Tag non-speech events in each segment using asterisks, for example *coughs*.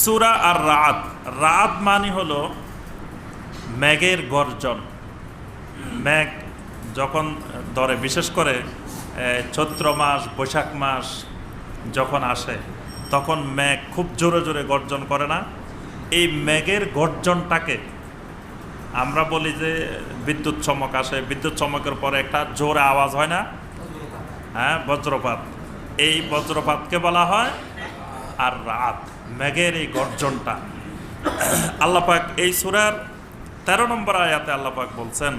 সুরা আর রাত রাত মানে হলো ম্যাগের গর্জন। ম্যাগ যখন ধরে বিশেষ করে চৈত্র মাস বৈশাখ মাস যখন আসে তখন ম্যাগ খুব জোরে জোরে গর্জন করে না? এই ম্যাগের গর্জনটাকে আমরা বলি যে বিদ্যুৎ চমক আসে। বিদ্যুৎ চমকের পরে একটা জোরে আওয়াজ হয় না? হ্যাঁ বজ্রপাত। এই বজ্রপাতকে বলা হয় আর রাত মেঘের এই গর্জনটা। আল্লাপাক এই সুরার তেরো নম্বর আয়াতে আল্লাপাক বলছেন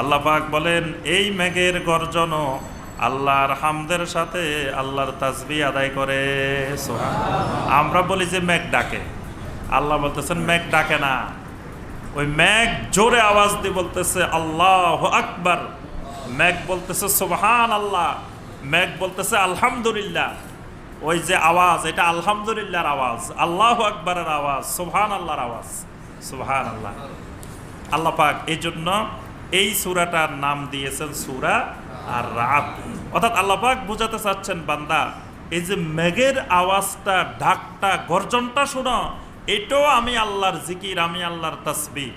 আল্লাপাক বলেন, এই মেঘের গর্জনও আল্লাহর হামদের সাথে আল্লাহর তাসবি আদায় করে। আমরা বলি যে মেঘ ডাকে। আল্লাহ বলতেছেন, মেঘ ডাকে না। ওই ম্যাগ জোরে আওয়াজ দিয়ে বলতেছে, আল্লাহ আকবার। ম্যাগ বলতেছে সুবহান আল্লাহ ম্যাগ বলতেছে, আলহামদুলিল্লাহ। ওই যে আওয়াজ, এটা আলহামদুলিল্লাহর আওয়াজ, আল্লাহ আকবরের আওয়াজ সুবহান আল্লাহর আওয়াজ। সুবহান আল্লাহ আল্লাহ পাক এই জন্য এই সুরাটার নাম দিয়েছেন সুরা আর রাত অর্থাৎ আল্লাহ পাক বুঝাতে চাচ্ছেন, বান্দা, এই যে মেঘের আওয়াজটা, ঢাকটা, গর্জনটা শোনো, এটাও আমি আল্লাহর জিকির, আমি আল্লাহর তাসবি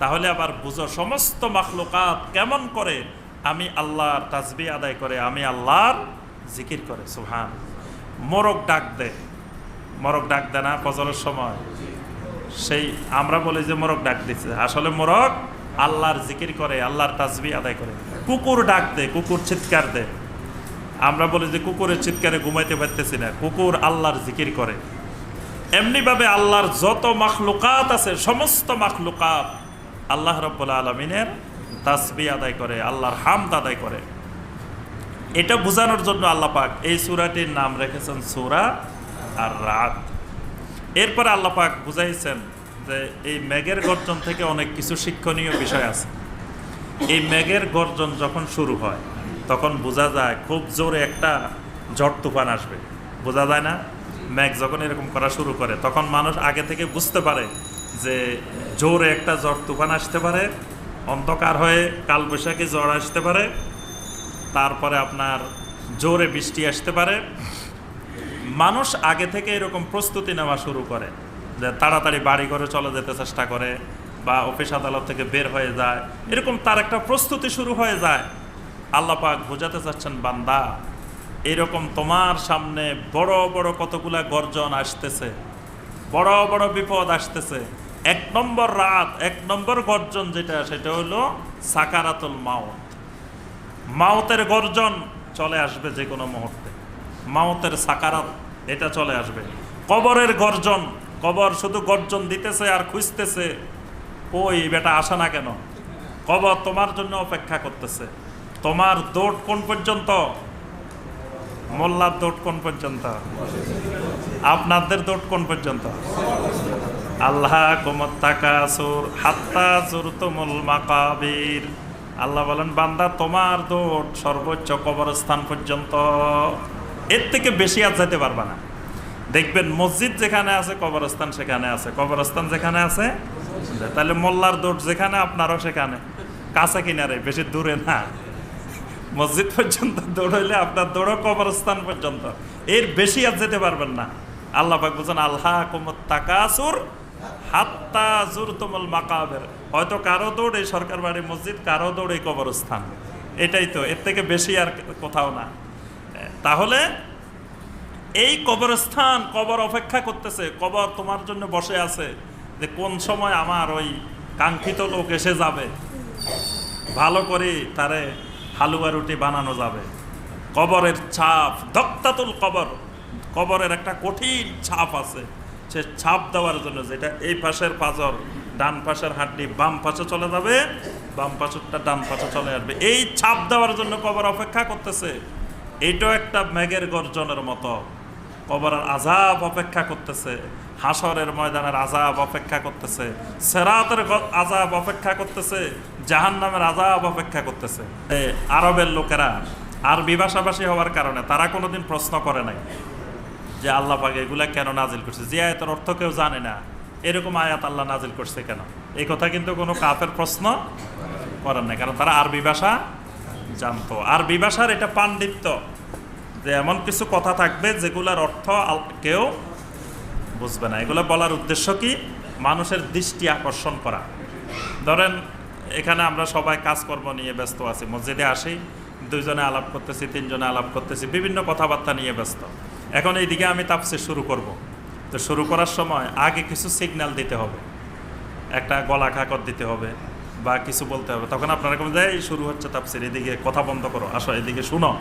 তাহলে আবার বুঝো, সমস্ত মাখলুকাত কেমন করে আমি আল্লাহর তাজবি আদায় করে, আমি আল্লাহর জিকির করে সুহান মোরগ ডাক দে। মোরগ ডাক দে না, ফজরের সময়। সেই, আমরা বলি যে মোরগ ডাক দিচ্ছে আসলে মোরগ আল্লাহর জিকির করে, আল্লাহর তাজবি আদায় করে। কুকুর ডাক দে, কুকুর চিৎকার দে। আমরা বলি যে কুকুরের চিৎকারে ঘুমাইতে পারতেছি না, কুকুর আল্লাহর জিকির করে। এমনিভাবে আল্লাহর যত মাখলুকাত আছে, সমস্ত মাখলুকাত আল্লাহ রব্বুল আলমিনের তাসবি আদায় করে, আল্লাহর হামদ আদায় করে। এটা বোঝানোর জন্য আল্লাহ পাক এই সুরাটির নাম রেখেছেন সুরা আর রাত এরপর আল্লাহ পাক বুঝাইছেন যে এই মেঘের গর্জন থেকে অনেক কিছু শিক্ষণীয় বিষয় আছে। এই মেঘের গর্জন যখন শুরু হয়, তখন বোঝা যায় খুব জোরে একটা ঝড় তুফান আসবে। বোঝা যায় না? মেঘ যখন এরকম করা শুরু করে, তখন মানুষ আগে থেকে বুঝতে পারে যে জোরে একটা ঝড় তুফান আসতে পারে অন্ধকার হয়ে কালবৈশাখী জ্বর আসতে পারে, তারপরে আপনার জোরে বৃষ্টি আসতে পারে। মানুষ আগে থেকে এরকম প্রস্তুতি নেওয়া শুরু করে, যে তাড়াতাড়ি বাড়ি ঘরে চলে যেতে চেষ্টা করে বা অফিস আদালত থেকে বের হয়ে যায়। এরকম তার একটা প্রস্তুতি শুরু হয়ে যায়। আল্লাহ পাক বোঝাতে চাচ্ছেন, বান্দা, এরকম তোমার সামনে বড় বড় কতগুলা গর্জন আসতেছে, বড় বড় বিপদ আসতেছে। এক নম্বর রাত, এক নম্বর গর্জন যেটা, সেটা হলো সাকারাতুল মাউত। মাউতের গর্জন চলে আসবে যে কোনো মুহূর্তে। মাউতের সাকারাত, এটা চলে আসবে। কবরের গর্জন, কবর শুধু গর্জন দিতেছে আর খুঁজতেছে, ওই বেটা আসে না কেন? কবর তোমার জন্য অপেক্ষা করতেছে। তোমার দৌড় কোন পর্যন্ত? মোল্লার দৌড় কোন পর্যন্ত? আপনাদের দৌড় কোন পর্যন্ত? আল্লাহ কুমত্তাকাসুর হাত্তা জুরতুমুল মাকাবির। আল্লাহ বলেন, বান্দা, তোমার দৌড় সর্বোচ্চ কবরস্থান পর্যন্ত। এর থেকে বেশি আর যেতে পারবা না। দেখবেন, মসজিদ যেখানে আছে, কবরস্থান সেখানে আছে। কবরস্থান যেখানে আছে, তাহলে মোল্লার দৌড় যেখানে, আপনারও সেখানে। কাছে কিনারে, বেশি দূরে না। মসজিদ পর্যন্ত দৌড়াইলে আপনার দৌড়ো কবরস্থান পর্যন্ত। এর বেশি আর যেতে পারবেন না। আল্লাহ পাক বলছেন, আল্লাহ কুমত তাকাসুর হাত্তা জুর তুমুল মাকাবের। হয়তো কারও সরকার বাড়ি মসজিদ, কারও কবরস্থান। এটাই তো, এর থেকে বেশি আর কোথাও না। তাহলে এই কবরস্থান কবর অপেক্ষা করতেছে, কবর তোমার জন্য বসে আছে যে কোন সময় আমার ওই কাঙ্ক্ষিত লোক এসে যাবে। ভালো করে তারে হালুয়া রুটি বানানো যাবে। কবরের ছাপ, দক্তাতুল কবর, কবরের একটা কঠিন ছাপ আছে। সে ছাপ দেওয়ার জন্য, যেটা এই পাশের পাজর ডান পাশের হাড্ডি, বাম পাশে চলে যাবে, বাম পাশেরটা ডান পাশে চলে আসবে। এই ছাপ দেওয়ার জন্য কবর অপেক্ষা করতেছে। এইটাও একটা মেঘের গর্জনের মতো। কবরের আজাব অপেক্ষা করতেছে, হাসরের ময়দানের আজাব অপেক্ষা করতেছে, সেরাতের আজাব অপেক্ষা করতেছে জাহান নামের আজাব অপেক্ষা করতেছে। আরবের লোকেরা আরবি ভাষাভাষী হওয়ার কারণে তারা কোনোদিন প্রশ্ন করে নাই। যে আল্লাহ পাক এগুলা কেন নাজিল করছে? যে আয়াতের অর্থ কেউ জানে না, এরকম আয়াত আল্লাহ নাজিল করছে কেন? এই কথা কিন্তু কোনো কাফের প্রশ্ন করেন না কারণ তারা আরবি ভাষা জানতো। আরবি ভাষার এটা পাণ্ডিত্য যে এমন কিছু কথা থাকবে যেগুলার অর্থ কেউ বুঝবে না। এগুলো বলার উদ্দেশ্য কি? মানুষের দৃষ্টি আকর্ষণ করা। ধরেন, এখানে আমরা সবাই কাজকর্ম নিয়ে ব্যস্ত আছি। মসজিদে আসি, দুইজনে আলাপ করতেছি, তিনজনে আলাপ করতেছি, বিভিন্ন কথাবার্তা নিয়ে ব্যস্ত। এখন এইদিকে আমি তাপসে শুরু করব। তো শুরু করার সময় আগে কিছু সিগন্যাল দিতে হবে। একটা গলা খাকর দিতে হবে বা কিছু বলতে হবে। তখন আপনারা কেমন যায় "এই, শুরু হচ্ছে তাপসির এদিকে কথা বন্ধ করো, আসো এদিকে শুনো।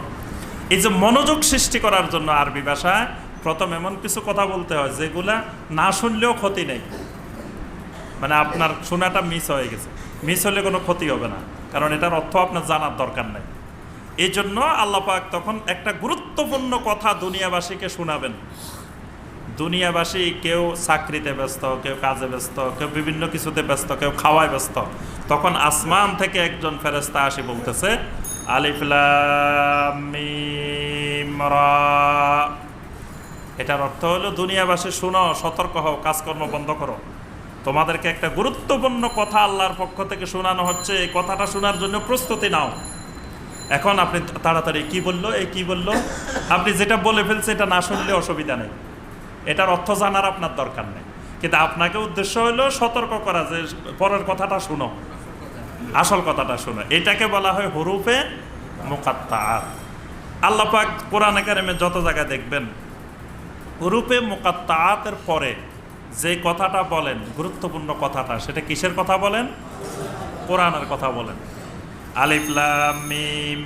এই যে মনোযোগ সৃষ্টি করার জন্য আরবি ভাষায় প্রথম এমন কিছু কথা বলতে হয় যেগুলা না শুনলেও ক্ষতি নেই। মানে আপনার শোনাটা মিস হয়ে গেছে। মিস হলে কোনো ক্ষতি হবে না। কারণ এটার অর্থ আপনার জানার দরকার নেই। এই জন্য আল্লাপাক তখন একটা গুরুত্বপূর্ণ কথা দুনিয়াবাসীকে শোনাবেন। দুনিয়াবাসী কেউ চাকরিতে ব্যস্ত, কেউ কাজে ব্যস্ত, কেউ বিভিন্ন কিছুতে ব্যস্ত, কেউ খাওয়ায় ব্যস্ত। তখন আসমান থেকে একজন ফেরেস্তা আসি বলতেছে এটার অর্থ হলো, দুনিয়াবাসী শুনো, সতর্ক হও, কাজকর্ম বন্ধ করো। তোমাদেরকে একটা গুরুত্বপূর্ণ কথা আল্লাহর পক্ষ থেকে শোনানো হচ্ছে। এই কথাটা শোনার জন্য প্রস্তুতি নাও। এখন আপনি তাড়াতাড়ি কি বলল, এই কি বলল? আপনি যেটা বলে ফেলছে এটা না শুনলে অসুবিধা নেই। এটার অর্থ জানার আপনার দরকার নেই। কিন্তু আপনাকে উদ্দেশ্য হলো সতর্ক করা যে পরের কথাটা শুনো। আসল কথাটা শুনো। এটাকে বলা হয় হরুফে মোকাত্তার আল্লাহ পাক কোরআন একাডেমে যত জায়গায় দেখবেন হুরুপে মোকাত্তাতের পরে যে কথাটা বলেন, গুরুত্বপূর্ণ কথাটা, সেটা কিসের কথা বলেন? কোরআনের কথা বলেন। আলিফলাম মিম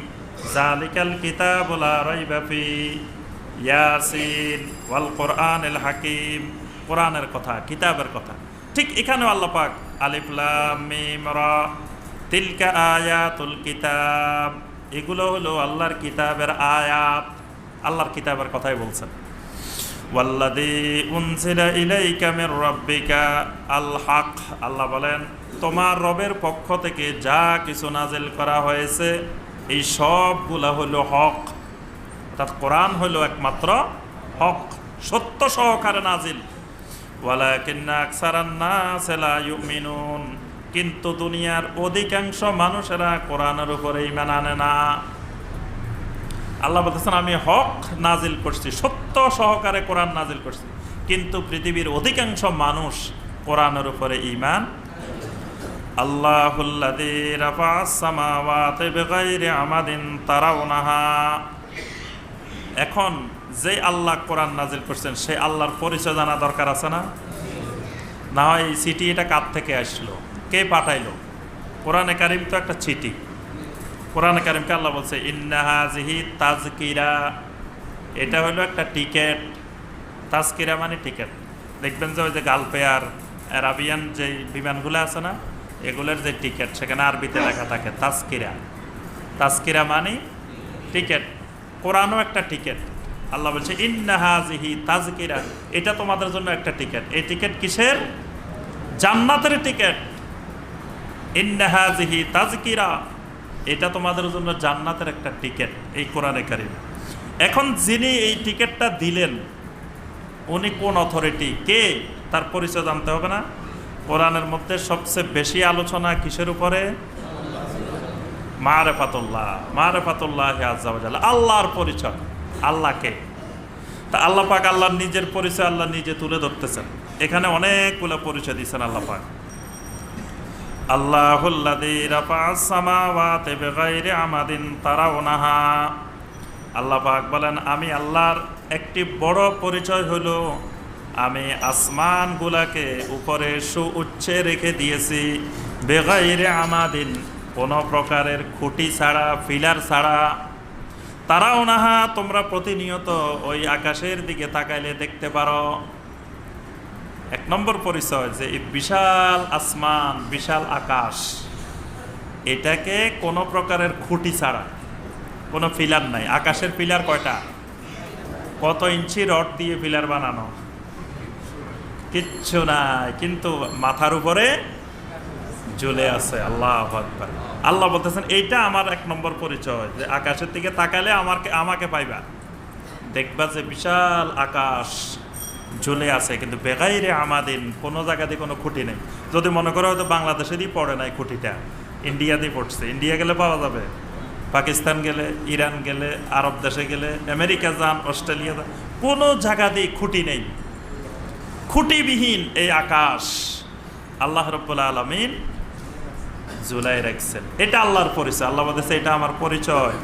ইয়াসিন ওয়াল কোরআনিল হাকিম, কোরআনের কথা, কিতাবের কথা। ঠিক এখানেও আল্লাহ পাক আলিফলাম তিলকা আয়াতুল কিতাব, এগুলো হলো আল্লাহর কিতাবের আয়াত, আল্লাহর কিতাবের কথাই বলছেন। ওয়াল্লাদি উনসিলা ইলাইকা মির রাব্বিকা আল আল্লাহ বলেন, তোমার রবের পক্ষ থেকে যা কিছু নাজিল করা হয়েছে, এই সবগুলা হলো হক। অর্থাৎ কোরআন হলো একমাত্র হক, সত্য সহকারে নাজিল। কিন্তু দুনিয়ার অধিকাংশ মানুষেরা কোরআনের উপরে ঈমান আনে না। আল্লাহ বলতেছেন, আমি হক নাজিল করছি, সত্য সহকারে কোরআন নাজিল করছি। কিন্তু পৃথিবীর অধিকাংশ মানুষ কোরআনের উপরে ইমান এখন যে আল্লাহ কোরআন নাজিল করছেন সেই আল্লাহর পরিচয় জানা দরকার আছে না? না হয় এই চিঠি এটা কার থেকে আসলো? কে পাঠাইলো? কোরআনে কারিম তো একটা চিঠি। কোরআন কারিমকে আল্লাহ বলছে ইন্নাহাজিহি তাজকিরা এটা হলো একটা টিকেট। তাজকিরা মানে টিকেট। দেখবেন যে ওই যে গালপেয়ার অ্যারাবিয়ান যে বিমানগুলো আছে না, এগুলোর যে টিকেট, সেখানে আরবিতে লেখা থাকে তাজকিরা তাজকিরা মানে টিকেট। কোরআনও একটা টিকেট। আল্লাহ বলছে ইন্নাহাজিহি তাজকিরা এটা তোমাদের জন্য একটা টিকেট। এই টিকেট কিসের? জান্নাতের টিকেট। ইন্নাহাজিহি তাজকিরা এটা তোমাদের জন্য জান্নাতের একটা টিকিট এই কোরআনে কারিম। এখন যিনি এই টিকিটটা দিলেন, উনি কোন অথরিটি কে? তার পরিচয় জানতে হবে না। কোরআনের মধ্যে সবচেয়ে বেশি আলোচনা কিসের উপরে? মারেফাতুল্লাহ মারেফাতুল্লাহ আজাল আল্লাহর পরিচয়। আল্লাহকে তা আল্লাহ পাক আল্লাহর নিজের পরিচয় আল্লাহ নিজে তুলে ধরতেছেন। এখানে অনেকগুলো পরিচয় দিচ্ছেন আল্লাহ পাক। তারাউনাহা। আল্লাহ বলেন, আমি আল্লাহর একটি বড় পরিচয় হলো, আমি আসমানগুলাকে উপরে সুউচ্চে রেখে দিয়েছি। বেগাইরে আমাদিন, কোনো প্রকারের খুঁটি ছাড়া, ফিলার ছাড়া। তারাও নাহা তোমরা প্রতিনিয়ত ওই আকাশের দিকে তাকাইলে দেখতে পারো। এক নম্বর পরিচয় যে এই বিশাল আসমান, বিশাল আকাশ, এটাকে কোনো প্রকারের খুঁটি ছাড়া, কোনো ফিলার নাই। আকাশের পিলার কয়টা? কত ইঞ্চি রড দিয়ে পিলার বানানো? কিচ্ছু নাই, কিন্তু মাথার উপরে ঝুলে আছে, আল্লাহ আল্লাহ বলতেছেন, এইটা আমার এক নম্বর পরিচয়, যে আকাশের দিকে তাকালে আমাকে আমাকে পাইবা। দেখবা যে বিশাল আকাশ ঝুলে আছে, কিন্তু বেগাইরে আমাদিন কোনো জায়গাতে কোনো খুঁটি নেই। যদি মনে করো হয়তো বাংলাদেশেরই পড়ে নাই খুঁটিটা, ইন্ডিয়াতেই পড়ছে। ইন্ডিয়া গেলে পাওয়া যাবে, পাকিস্তান গেলে, ইরান গেলে, আরব দেশে গেলে, আমেরিকা যান, অস্ট্রেলিয়া যান, কোনো জায়গাতেই খুঁটি নেই। খুঁটিবিহীন এই আকাশ আল্লাহ রব্বুল আলমিন জুলাই রাখছেন। এটা আল্লাহর পরিচয়, আল্লাহ বলতেছে এটা আমার পরিচয়।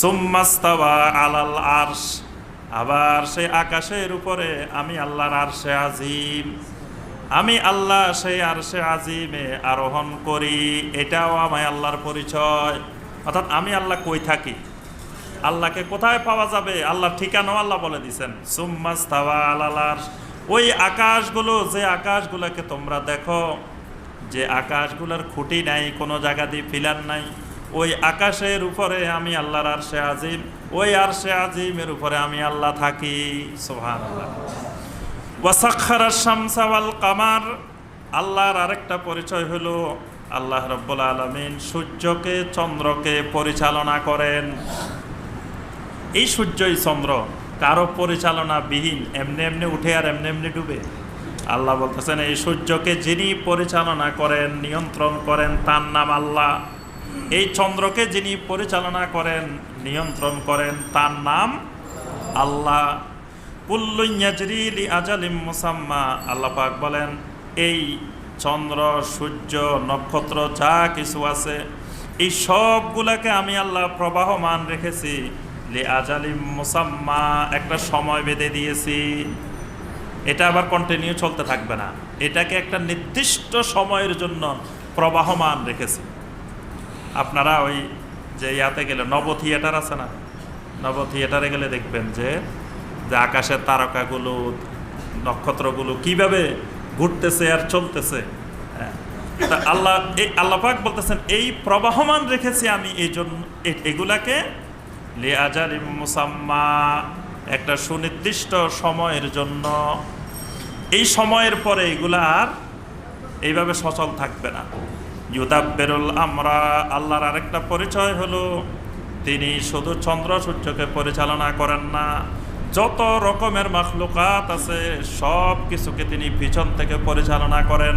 সুম্মাস্তাওয়া আলাল আরশ। আবার সেই আকাশের উপরে আমি আল্লাহর আরশে আজিম। আমি আল্লাহ সেই আরশে আজিমে আরোহণ করি, এটাও আমি আল্লাহর পরিচয়। অর্থাৎ আমি আল্লাহ কই থাকি? আল্লাহকে কোথায় পাওয়া যাবে? আল্লাহর ঠিকানাও আল্লাহ বলে দিছেন। সুম্মাস্তাওয়া আলাল আরশ। ওই আকাশগুলো, যে আকাশগুলোকে তোমরা দেখো, যে আকাশগুলোর খুঁটি নাই, কোনো জায়গা দিয়ে ফিলার নাই। ওই আকাশের উপরে আমি আল্লাহর আরশে আজিম, ওই আর আরশে আজিমের উপরে আমি আল্লাহ থাকি সোহান শামসাওয়াল কামার, আল্লাহর আরেকটা পরিচয় হলো আল্লাহ রব্বুল আলমিন সূর্যকে, চন্দ্রকে পরিচালনা করেন। এই সূর্যই চন্দ্র, কারও পরিচালনা বিহীন এমনি এমনি উঠে আর এমনি এমনি ডুবে। আল্লাহ বলতেছেন, এই সূর্যকে যিনি পরিচালনা করেন, নিয়ন্ত্রণ করেন, তার নাম আল্লাহ। এই চন্দ্রকে যিনি পরিচালনা করেন, নিয়ন্ত্রণ করেন, তার নাম আল্লাহ। কুল্লুইয়াজরিলি আজালিম মুসাম্মা। আল্লাহ পাক বলেন, এই চন্দ্র, সূর্য, নক্ষত্র যা কিছু আছে, এই সবগুলাকে আমি আল্লাহ প্রবাহমান রেখেছি। লি আজালিম মুসাম্মা, একটা সময় বেঁধে দিয়েছি। এটা আবার কন্টিনিউ চলতে থাকবে না। এটাকে একটা নির্দিষ্ট সময়ের জন্য প্রবাহমান রেখেছি। আপনারা ওই যে ইয়াতে গেলে, নব থিয়েটার আছে না? নব থিয়েটারে গেলে দেখবেন যে যে আকাশের তারকাগুলো, নক্ষত্রগুলো কীভাবে ঘুরতেছে আর চলতেছে। হ্যাঁ। আল্লাহ এই আল্লাপাক বলতেছেন, এই প্রবাহমান রেখেছি আমি এই জন্য এগুলাকে লে মুসাম্মা, একটা সুনির্দিষ্ট সময়ের জন্য, এই সময়ের পরে এগুলা আর এইভাবে সচল থাকবে না। ইউদাব্বেরুল আমরা, আল্লাহর আরেকটা পরিচয় হলো, তিনি শুধু চন্দ্র সূর্যকে পরিচালনা করেন না, যত রকমের মাখলুকাত আছে, সব কিছুকে তিনি পিছন থেকে পরিচালনা করেন।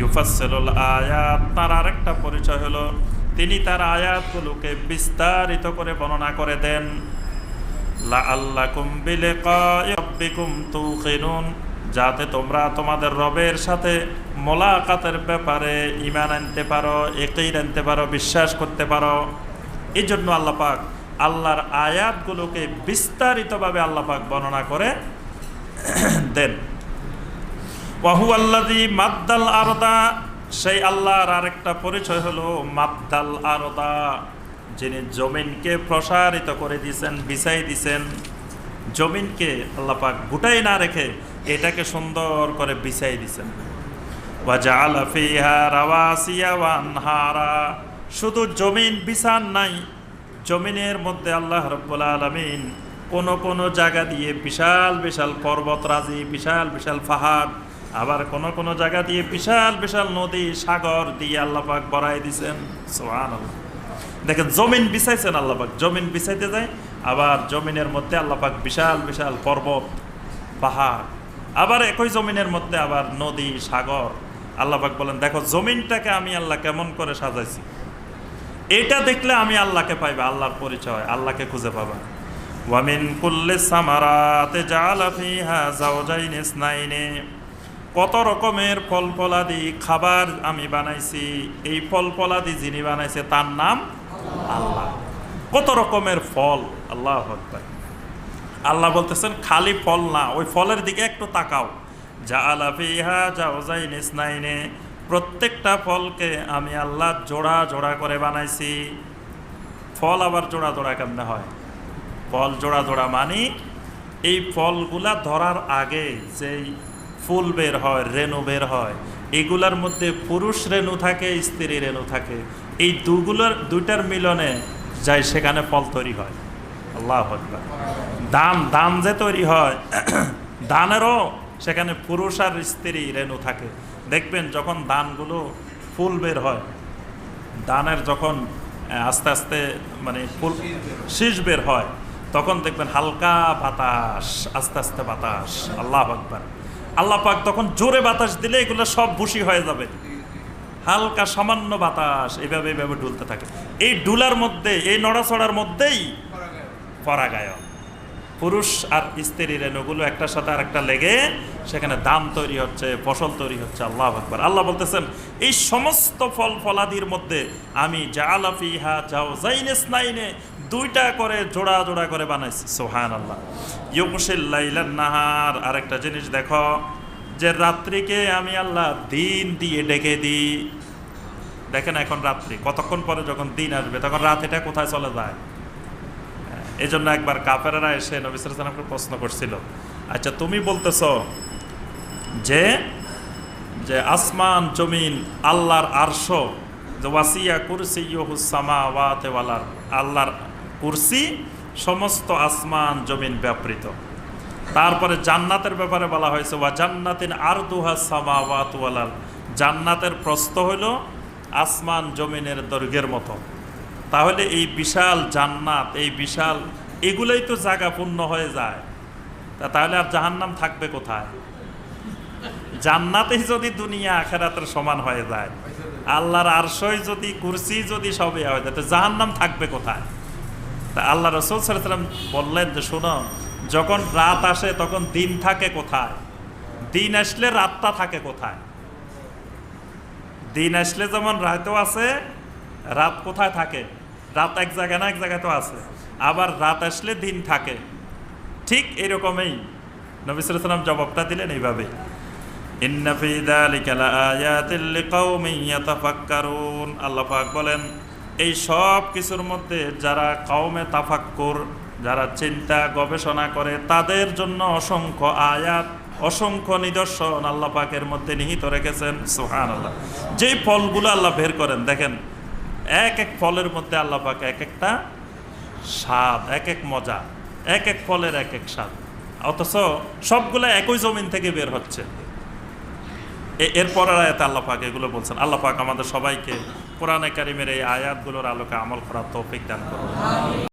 ইউফাসেলুল আয়াত, তার আরেকটা পরিচয় হলো, তিনি তার আয়াতগুলোকে বিস্তারিত করে বর্ণনা করে দেন। লাআল্লাকুম বিলিকাই রাব্বিকুম তুকিনুন যাতে তোমরা তোমাদের রবের সাথে মোলাকাতের ব্যাপারে ইমান আনতে পারো একই আনতে পারো, বিশ্বাস করতে পারো। এই জন্য আল্লাপাক আল্লাহর আয়াতগুলোকে বিস্তারিতভাবে আল্লাহ পাক বর্ণনা করে *clears throat* দেন। ওয়াহু আল্লাদি মাদ্দাল আরদা, সেই আল্লাহর আরেকটা পরিচয় হলো মাদ্দাল আরদা, যিনি জমিনকে প্রসারিত করে দিয়েছেন, বিছাই দিছেন জমিনকে আল্লাপাক গুটাই না রেখে এটাকে সুন্দর করে বিছাই দিছেন শুধু জমিন বিছান নাই, জমিনের মধ্যে আল্লাহ রব্বুল আলমিন কোন কোন জায়গা দিয়ে বিশাল বিশাল পর্বত রাজি, বিশাল বিশাল পাহাড়, আবার কোন কোন জায়গা দিয়ে বিশাল বিশাল নদী, সাগর দিয়ে আল্লাপাক বড়াই দিছেন। সোহান দেখেন, জমিন বিছাইছেন আল্লাপাক জমিন বিছাইতে যায়, আবার জমিনের মধ্যে আল্লাপাক বিশাল বিশাল পর্বত, পাহাড় আবার একই জমিনের মধ্যে আবার নদী, সাগর আল্লাপাক বলেন, দেখো, জমিনটাকে আমি আল্লাহ কেমন করে সাজাইছি? এটা দেখলে আমি আল্লাহকে পাইবা, আল্লাহর পরিচয়, আল্লাহকে খুঁজে পাবা। ওয়ামিন কুল্লে সামারাতে জালা ফিহা জাওজাইন ইসনাইনে। কত রকমের ফল ফলাদি খাবার আমি বানাইছি, এই ফল ফলাদি যিনি বানাইছে তার নাম আল্লাহ। কত রকমের ফল? আল্লাহ আকবার। আল্লাহ বলতেছেন, খালি ফল না, ওই ফলের দিকে একটু তাকাও। যা আলাফিহা জাওজাইন ইসনাইনে, প্রত্যেকটা ফলকে আমি আল্লাহ জোড়া জোড়া করে বানাইছি। ফল আবার জোড়া জোড়া কেমনে হয়? ফল জোড়া জোড়া মানি, এই ফলগুলা ধরার আগে যেই ফুল বের হয়, রেণু বের হয়, এগুলার মধ্যে পুরুষ রেণু থাকে, স্ত্রী রেণু থাকে, এই দুগুলোর, দুইটার মিলনে যাই সেখানে ফল তৈরি হয়। আল্লাহ আকবার। দান দান যে তৈরি হয়, *coughs* দানেরও সেখানে পুরুষ আর স্ত্রী রেণু থাকে। দেখবেন যখন দানগুলো ফুল বের হয়, দানের যখন আস্তে আস্তে মানে ফুল, শীষ বের হয়, তখন দেখবেন হালকা বাতাস, আস্তে আস্তে বাতাস। আল্লাহ আকবার। আল্লাহ পাক তখন জোরে বাতাস দিলে এগুলো সব ভুসি হয়ে যাবে। হালকা সামান্য বাতাস এইভাবে এইভাবে ডুলতে থাকে। এই ডুলার মধ্যে, এই নড়াচড়ার মধ্যেই পরাগায়ন। পুরুষ আর স্ত্রী রেণুগুলো একটার সাথে আর একটা লেগে সেখানে দাম তৈরি হচ্ছে, ফসল তৈরি হচ্ছে, আল্লাহ আকবর। আল্লাহ বলতেছেন, এই সমস্ত ফল ফলাদির মধ্যে আমি জালাফিহা যাও জাইনেস নাইনে দুইটা করে জোড়া জোড়া করে বানাইছি। সোহান আল্লাহ ইউকুশিল্লাইলান নাহার, আরেকটা জিনিস দেখো, যে রাত্রিকে আমি আল্লাহ দিন দিয়ে ডেকে দিই। দেখেন এখন রাত্রি, কতক্ষণ পরে যখন দিন আসবে, তখন রাত এটা কোথায় চলে যায়? এই জন্য একবার কাফেরা এসে নবিসামকে প্রশ্ন করছিল আচ্ছা তুমি বলতেছ যে যে আসমান, জমিন, আল্লাহর আরশ, যে ওয়াসিয়া কুরসি ইহুসামা ওয়াতে ওয়ালার আল্লাহর কুরসি সমস্ত আসমান, জমিন ব্যাপৃত। তারপরে জান্নাতের ব্যাপারে বলা হয়েছে, ওয়া জান্নাতিন আর দুহা সামা ওয়াত ওয়ালার জান্নাতের প্রস্ত হইল আসমান, জমিনের দৈর্ঘ্যের মতো। তাহলে এই বিশাল জান্নাত, এই বিশাল, এগুলোই তো জায়গা পূর্ণ হয়ে যায়। তা তাহলে আর জাহান্নাম থাকবে কোথায়? জান্নাতেই যদি দুনিয়া আখেরাতের সমান হয়ে যায়, আল্লাহর আরশই যদি, কুরসি যদি সবে হয়ে যায় তো জাহান্নাম থাকবে কোথায়? তা আল্লাহ রসুল সাল্লাম বললেন যে, শোনো, যখন রাত আসে, তখন দিন থাকে কোথায়? দিন আসলে রাতটা থাকে কোথায়? দিন আসলে যেমন রাতও আছে, রাত কোথায় থাকে? রাত এক জায়গায় না এক জায়গায় তো আছে। আবার রাত আসলে দিন থাকে। ঠিক এরকমই নবী সাল্লাম জবাবটা দিলেন এইভাবে। ইন্না ফি যালিকা লাআয়াতিল লিকাউমিন ইয়াতাফাক্কারুন। আল্লাহ বলেন, এই সব কিছুর মধ্যে যারা কওমে তাফাক্কুর, যারা চিন্তা গবেষণা করে, তাদের জন্য অসংখ্য আয়াত, অসংখ্য নিদর্শন আল্লাহ পাকের মধ্যে নিহিত রেখেছেন। সোহান আল্লাহ যেই ফলগুলো আল্লাহ বের করেন, দেখেন এক এক ফলের মধ্যে আল্লাহ পাক এক একটা স্বাদ, এক এক মজা, এক এক ফলের এক এক স্বাদ। অথচ সবগুলো একই জমিন থেকে বের হচ্ছে। এ- এরপর আয়াতে আল্লাহ পাক এগুলো বলছেন। আল্লাহ পাক আমাদের সবাইকে কোরআনে কারিমের এই আয়াতগুলোর আলোকে আমল করার তৌফিক দান করুন।